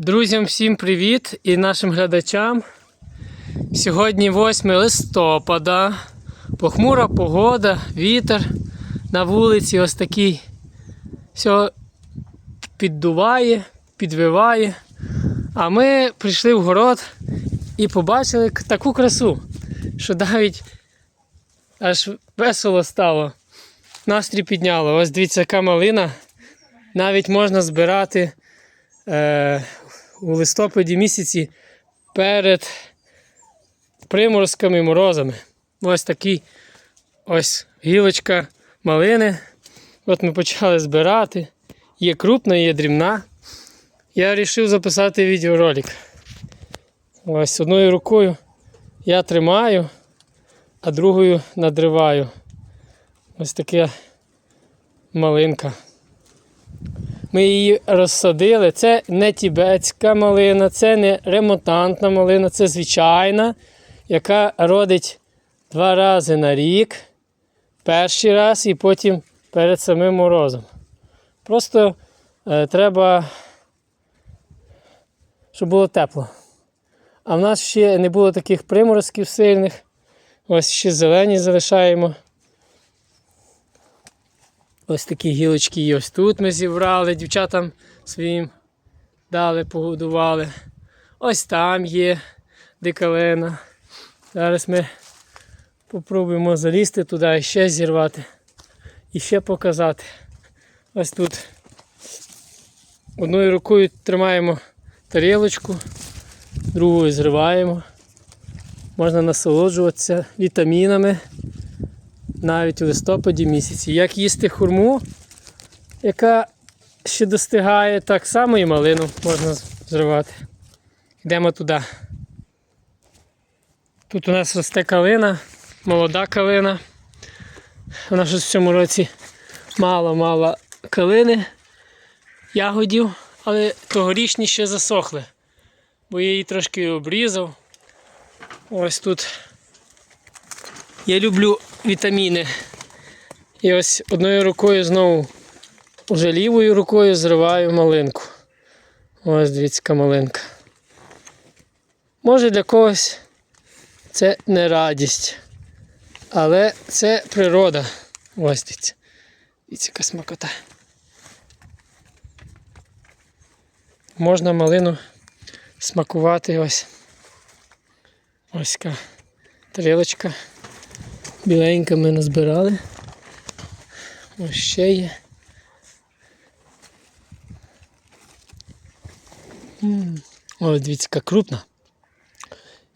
Друзям всім привіт і нашим глядачам. Сьогодні 8 листопада. Похмура погода, вітер на вулиці ось такий. Все піддуває, підвиває. А ми прийшли в город і побачили таку красу, що навіть аж весело стало. Настрій підняло. Ось дивіться, яка малина. Навіть можна збирати е, у листопаді місяці перед приморозками морозами. Ось такий ось гілочка малини. От ми почали збирати. Є крупна, є дрібна. Я вирішив записати відеоролик. Ось одною рукою я тримаю, а другою надриваю. Ось така малинка. Ми її розсадили. Це не тібетська малина, це не ремонтантна малина, це звичайна, яка родить два рази на рік. Перший раз і потім перед самим морозом. Просто е, треба, щоб було тепло. А в нас ще не було таких приморозків сильних. Ось ще зелені залишаємо. Ось такі гілочки і ось тут ми зібрали, дівчатам своїм дали, погодували. Ось там є дикалена. Зараз ми попробуємо залізти туди і ще зірвати. І ще показати. Ось тут одною рукою тримаємо тарілочку, другою зриваємо. Можна насолоджуватися вітамінами навіть у листопаді місяці. Як їсти хурму, яка ще достигає, так само і малину можна зривати. Йдемо туди. Тут у нас росте калина, молода калина. Вона ж в цьому році мало-мало калини, ягодів, але тогорічні ще засохли, бо я її трошки обрізав. Ось тут я люблю вітаміни. І ось одною рукою знову, уже лівою рукою зриваю малинку. Ось дивіться, малинка. Може для когось це не радість, але це природа. Ось дивіться. Дивіться, яка смакота. Можна малину смакувати ось. Ось така тарілочка. Біленька ми назбирали. Ось ще є. Ой, дивіться, яка крупна.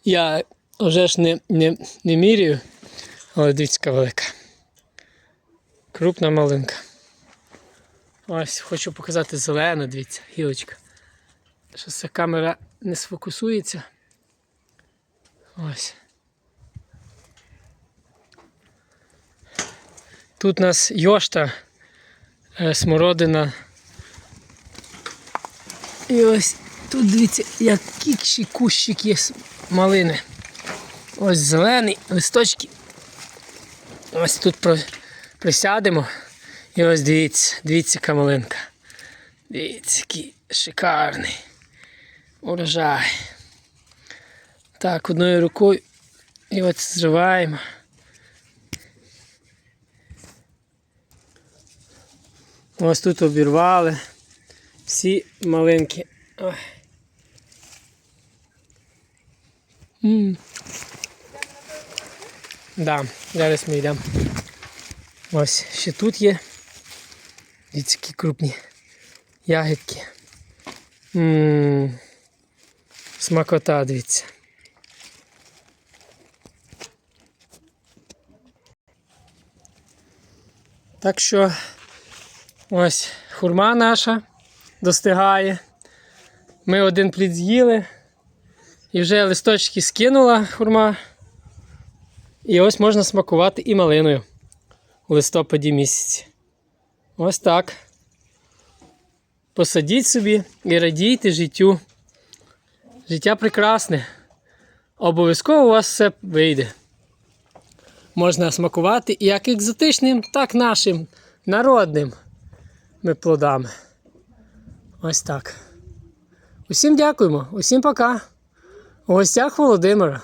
Я вже ж не, не, не міряю, але дивіться, яка велика. Крупна малинка. Ось хочу показати зелену, дивіться, гілочка. Щось камера не сфокусується. Ось. Тут у нас йошта, е, смородина. І ось тут дивіться, який кущик є малини. Ось зелений, листочки. Ось тут присядемо. І ось дивіться, дивіться, яка малинка. Дивіться, який шикарний. Урожай. Так, одною рукою. І от зриваємо. Ось тут обірвали всі малинки. Ой. М. Да, зараз ми йдемо. Ось ще тут є. Дивіться, які крупні ягідки. М. Смакота, дивіться. Так що ось хурма наша достигає. Ми один плід з'їли. І вже листочки скинула хурма. І ось можна смакувати і малиною у листопаді місяці. Ось так. Посадіть собі і радійте життю. Життя прекрасне. Обов'язково у вас все вийде. Можна смакувати як екзотичним, так і нашим народним ми плодами. Ось так. Усім дякуємо, усім пока. У гостях Володимира.